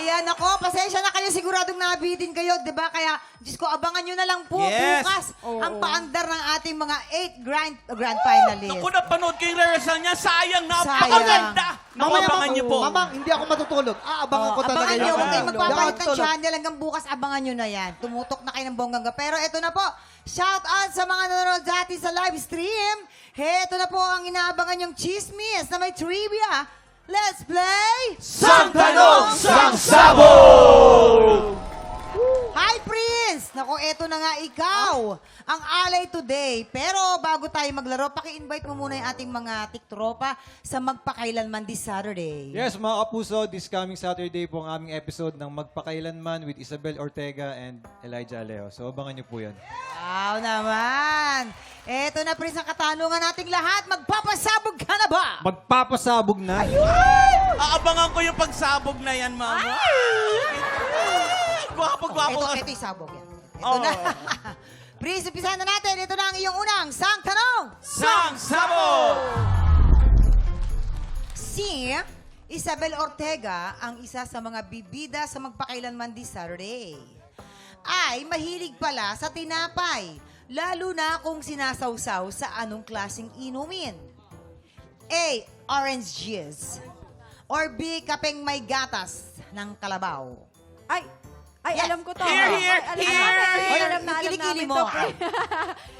Ayan, ako, pasensya na kayo. Siguradong nabitin kayo, di ba? Kaya, Diyos ko, abangan nyo na lang po Yes. bukas Oo. ang paandar ng ating mga 8 grand, grand finalists. Naku, napanood ko yung rehearsal niya. Sayang, napakaganda. Naku, Mamaya abangan pa- niyo po. Mamang, hindi ako matutulog. Aabangan ko talaga abangan yun. nyo, huwag kayong magpapalit ng channel hanggang bukas, abangan nyo na yan. Tumutok na kayo ng bonggang Pero eto na po, shout out sa mga nanonood dati sa live stream. Heto na po ang inaabangan yung chismis na may trivia. Let's play! Sang Tanong, Sang! Naku, eto na nga ikaw, ang alay today. Pero bago tayo maglaro, paki-invite mo muna yung ating mga tiktropa sa Magpakailanman this Saturday. Yes, mga kapuso, this coming Saturday po ang aming episode ng Magpakailanman with Isabel Ortega and Elijah Aleo. So, abangan niyo po yan. Wow naman! Eto na, Prince, ang katanungan nating lahat. Magpapasabog ka na ba? Magpapasabog na! Aabangan ko yung pagsabog na yan, mama. Gwapo, gwapo. Ito, ito yung sabog yan. Ito na. Prince, umpisahan na natin. Ito na ang iyong unang sang tanong. Sang Sabog! Si Isabel Ortega, ang isa sa mga bibida sa magpakailanman this Saturday, ay mahilig pala sa tinapay, lalo na kung sinasawsaw sa anong klaseng inumin. A. Orange juice. Or B. Kapeng may gatas ng kalabaw. Ay, ay, Yes. alam ko to. Here, here, Ay, alam here, namin. here. Ay, alam na, alam kilikili namin mo, to. ah.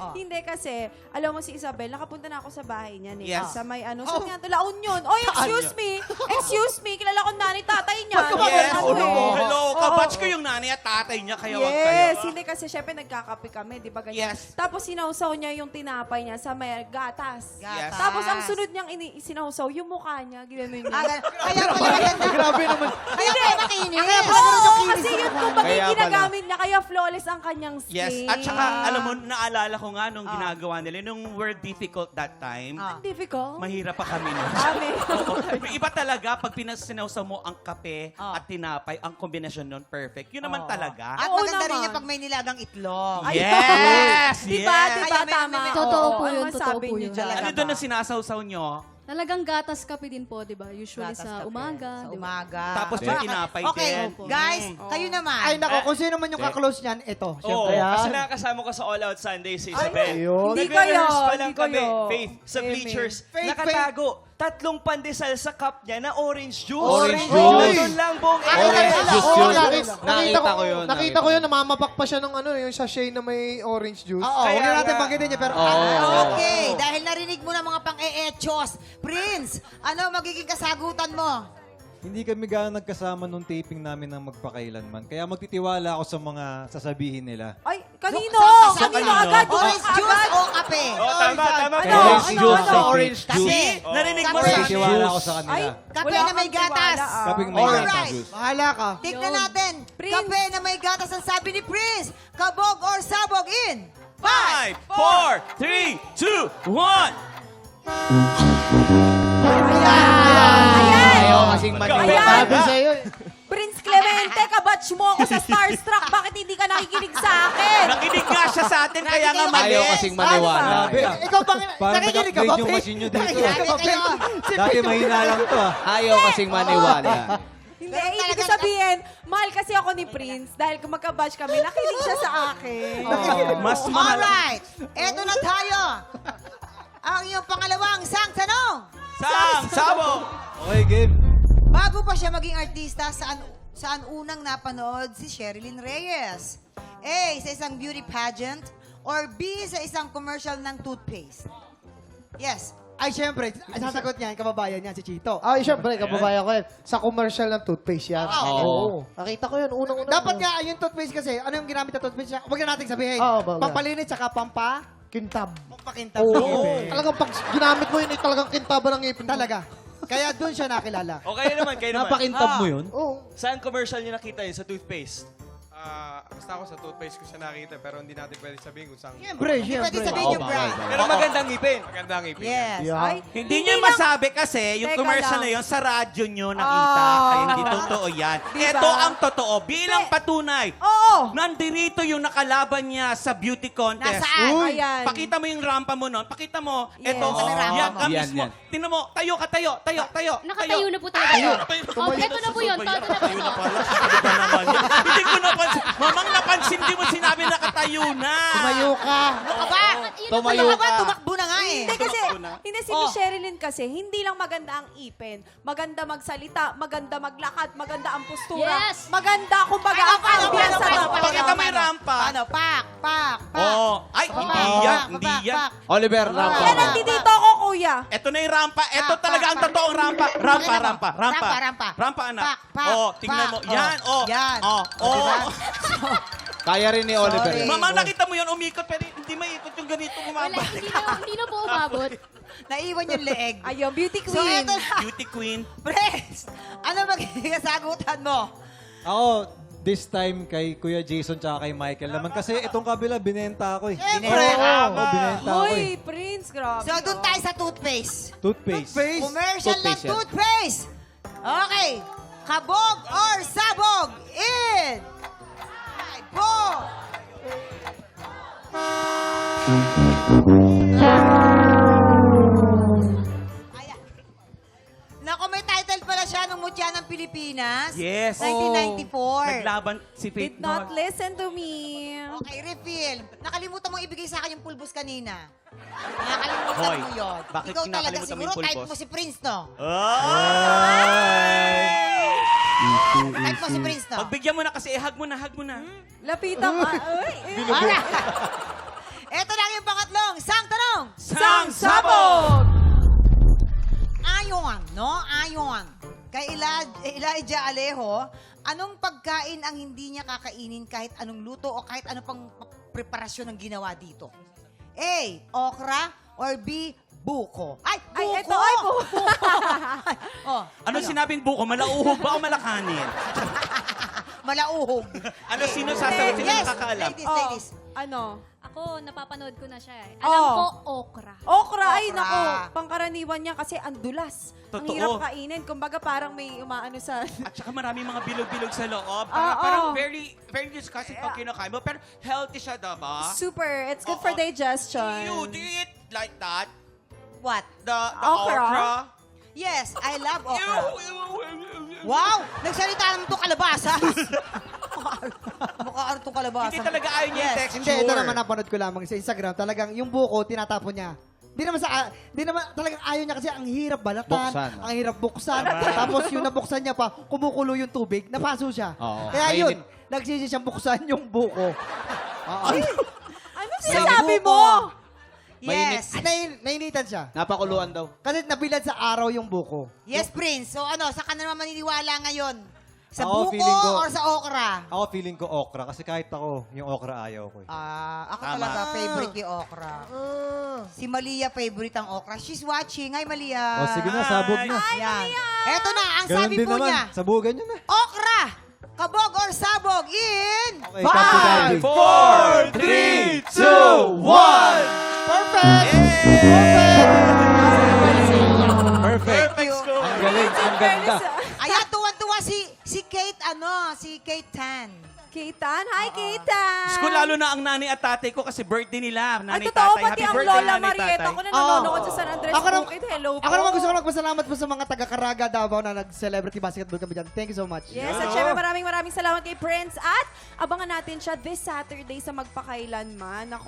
Oh. Hindi kasi, alam mo si Isabel, nakapunta na ako sa bahay niya ni Yes. Sa may ano, Oh. sa nga, La Union. Oy, excuse me. Excuse me, kilala ko nani tatay niya. Yes, Ano hello. eh. Hello, kabatch ko yung nanay at tatay niya, kaya wag kayo. Yes, hindi kasi syempre nagkakape kami, di ba ganyan? Yes. Tapos sinausaw niya yung tinapay niya sa may gatas. Gatas. Tapos ang sunod niyang ini sinausaw, yung mukha niya, ginanon Ah, niya. gan- kaya pala maganda. Grabe naman. Kaya pala makinis. Oo, kasi yun kumbaga Kaya yung ginagamit niya, kaya flawless ang kanyang skin. Yes, at saka, alam mo, naalala ko nga nung ginagawa nila, nung word difficult that time, Ah. Difficult. mahirap pa kami nun. Kami. Oo. Iba talaga, pag pinasinawsaw mo ang kape Ah. at tinapay, ang kombinasyon nun, perfect. Yun naman talaga. At Oo maganda rin naman. yan pag may nilagang itlog. Ay, Yes! Diba, yes! diba, Kaya may- tama. may- Totoo Oo, po ang yun, masabi totoo po niyo yun. dyan. Talaga Ano ba? doon na sinasawsaw nyo? Talagang gatas kape din po, di ba? Usually Gatas sa kape. umaga. Sa di ba? umaga. Tapos yung tinapay okay, din. guys, Mm. kayo naman. Ay, nako, kung sino man yung kaklose niyan, ito. Oo, Siyempre, kasi yan. nakakasama ko sa All Out Sunday si Isabel. Ayun. Hindi Nagre-rehearse kayo, pa lang hindi kami, kayo. Faith, sa Eme. bleachers. Faith, nakatago, tatlong pandesal sa cup niya na orange juice. Orange Nandun juice. lang buong Orange area. juice yun. nakita, nakita ko, ko yun, Nakita nakita ko yun, namamapak pa siya ng ano, yung sachet na may orange juice. Oo, Kaya huwag na natin nga. banggitin niya, pero... Ah, okay, dahil narinig mo na mga pang-e-echos. Prince, ano magiging kasagutan mo? Hindi kami gaano nagkasama nung taping namin ng Magpakailanman. Kaya magtitiwala ako sa mga sasabihin nila. Ay, kanino? Sa- sa- kanino? kanino? Agad? Orange Agad? juice o kape? Oh, tama, tama. Ano? Orange Ano? juice, Ano? Orange juice. See? Kape. Narinig mo Kape. sa Magtitiwala ako sa Ay, kanila. Kape wala na may kang tiwala, gatas. ah. Kaping may Alright. gatas juice. Bahala ka. Tignan natin. Prince. Kape na may gatas ang sabi ni Prince. Kabog or sabog in? Five, four, three, two, one. Ayan! Kasing maniwala. Sabi sa'yo, eh. Prince Clemente, kabatch mo ako sa Starstruck. Bakit hindi ka nakikinig sa akin? Nakinig nga siya sa atin, kaya nga mali. Ayaw kasing maniwala. Ikaw bang... Parang Nakikinig ka ba, Faith? machine nyo dito. Nakikinig ka ba? Dati mahina lang to ah. Ayaw kasing maniwala. Hindi, ibig ko sabihin, mahal kasi ako ni Prince dahil kung magka-batch kami, nakinig siya sa akin. Mas mahal. Alright. Eto na tayo. Ang iyong pangalawang sang tanong. Sang, sabog. Okay, game. Bago pa siya maging artista, saan, saan unang napanood si Sherilyn Reyes? A. Sa isang beauty pageant or B. Sa isang commercial ng toothpaste? Yes. Ay, syempre, sasagot niya, yung kababayan niya, si Chito. Ay, syempre, kababayan ko yan. Sa commercial ng toothpaste yan. Oo. Nakita ko yun, unang-unang. Dapat nga, yung toothpaste kasi, ano yung ginamit na toothpaste niya? Huwag na natin sabihin. Oo, wag na. Pampalinis, tsaka pampa... Kintab. Pampakintab. Oo. Talagang pag ginamit mo yun, eh, talagang kintaban ng ngipin. Talaga. Kaya doon siya nakilala. O kayo naman, kayo naman. Napakintab mo yun? Oo. Saan commercial niyo nakita yun sa toothpaste? Ah, basta ako sa toothpaste ko siya nakita pero hindi natin pwede sabihin kung saan. Siyempre, Hindi pwede siyempre. sabihin Oo, yung bawal, brand. bawal. Pero magandang ngipin. Maganda ang ipin. Yes. Yeah. Ay, Hindi niyo lang- masabi kasi yung Teka commercial lang. na yun sa radyo nyo nakita. Ah. Kaya hindi totoo yan. Diba? Ito ang totoo. Bilang Pe- patunay. Oo. Nandirito yung nakalaban niya sa beauty contest. Nasaan? Uy. Ayan. Pakita mo yung rampa mo nun. Pakita mo. Yes. Ito. Ano yung rampa yan mo? ka Yan, mismo. yan. Tingnan mo. Tayo ka, tayo. Tayo, tayo. Nakatayo na po talaga. Tayo. Oh, eto na po yun. Na po Tayo ito. na. Ano naman yun? Hindi ko napansin. Mamang napansin, di mo sinabi nakatayo na. Tumayo ka. Ano ba? Tumayo ka. Tumakbo na nga eh. Hindi kasi, hindi si Oh. Sherilyn kasi, hindi lang maganda ang ipin. Maganda magsalita, maganda maglakad, maganda ang postura. Yes. Maganda, kumbaga, Paano, ang paano, sa paano, Pakita mo yung paano? rampa. Paano? Pak, pak, pak. Oh. Ay, hindi yan. Hindi yan. Oliver, rampa. Yan ang dito kuya. Ito na yung rampa. Ito Pak, talaga pak, ang totoong rampa. Rampa, Pakita mo. rampa, rampa. Rampa, rampa. Rampa, anak. Pak, pak, oh, tingnan mo. Yan, oh. Yan. Oh, O, diba? oh. Kaya rin ni Oliver. Sorry. Mama, nakita mo yun, umikot, pero hindi maikot yung ganito Wala, bumaba. hindi na, hindi na po umabot. Naiwan yung leeg. Ayun, beauty So, queen. eto na. Beauty queen. Pres, ano magiging kasagutan mo? Ako, this time kay Kuya Jason tsaka kay Michael naman. Kasi itong kabila, binenta ako eh. Siyempre. Oo, oo, binenta ako Uy, eh. Prince, grabe. So, doon tayo sa toothpaste. Toothpaste. Face. Commercial ng Toothpaste yan. toothpaste. Okay. Kabog or sabog in five, four. Ayan. Nako, may pala siya nung mutya ng Pilipinas. Yes. 1994. Naglaban si Faith Did not Noor. listen to me. Okay, refill. Nakalimutan mong ibigay sa akin yung pulbos kanina. Nakalimutan Hoy, mo yun. bakit Ikaw talaga kinakalimutan mo siguro, yung type pulbos? mo si Prince, no? Ay! Type mo si Prince, no? Pagbigyan mo na kasi, eh, hug mo na, hug mo na. Lapitan ka. Uy, eh. Para. Ito lang yung pangatlong. Sang tanong. Sang sabog! Ayon, no? Ayon. Kay Elijah, Elijah Alejo, anong pagkain ang hindi niya kakainin kahit anong luto o kahit ano pang preparasyon ng ginawa dito? A. Okra or B. Buko. Ay, buko! Ay, eto, ay, buko. oh, Ano, sinabing buko? Malauhog ba o malakanin? malauhog. Ano, sino sasagot? Sino yes, nakakaalam? ladies, Oh, ladies. ano? Ako, napapanood ko na siya eh. Alam Oh. ko, okra. Okra, ay Okra. nako, pangkaraniwan niya kasi ang dulas. Ang Totoo. hirap kainin. Kumbaga parang may umaano sa... At saka maraming mga bilog-bilog sa loob. Ah, Parang, parang oh. very, very disgusting pag kinakain mo. Pero healthy siya, diba? Super, it's good Oo. for digestion. You, do you eat like that? What? The, the Okra? okra? Yes, I love okra. Ew, ew, ew, ew. Wow! Nagsalita naman itong kalabasa. Mukha itong kalabasa. Hindi talaga ayaw niya yung Yes. texture. Hindi, ito naman napanood ko lamang sa Instagram. Talagang yung buko, tinatapon niya. Di naman sa, ah, di naman talagang ayaw niya kasi ang hirap balatan, Buksan. ang hirap buksan. Tapos yung nabuksan niya pa, kumukulo yung tubig, napaso siya. Oo. Kaya yun, Mainit. nagsisi siyang buksan yung buko. Oo. Ano sinasabi mo? Yes. Ah, nain, nainitan siya. Napakuluan daw. Kasi nabilad sa araw yung buko. Yes, Prince. So ano, sa ka na naman maniniwala ngayon? Sa Ako, buko feeling ko- or sa okra? Ako feeling ko okra. Kasi kahit ako, yung okra ayaw ko eh. Ah, ako Tama. talaga favorite yung okra. Si Malia favorite ang okra. She's watching. Hi, Malia. O sige na, sabog na. Yan. Eto na, ang Ganun sabi din po naman. niya. Sabugan nyo na. Okra! Kabog or sabog in... Okay, Papi Daddy. four, three, two, one! Perfect! Perfect. Thank you. Ang galing, ang ganda. Tuwan-tuwa si si Kate, ano, si Kate Tan. Keitan? Hi, Keitan! Diyos ko, lalo na ang nanay at tatay ko kasi birthday nila. Ay, Nanay, totoo, tatay. pati Happy ang birthday, Lola nanay, Marieta tatay. ko na nanonood sa San Andres Ako nam- Bukid. Hello po. Ako naman gusto ko magpasalamat po sa mga taga-Caraga Davao na nag-celebrity basketball kami dyan. Thank you so much. Yes, at syempre maraming maraming salamat kay Prince at abangan natin siya this Saturday sa Magpakailanman. Ako.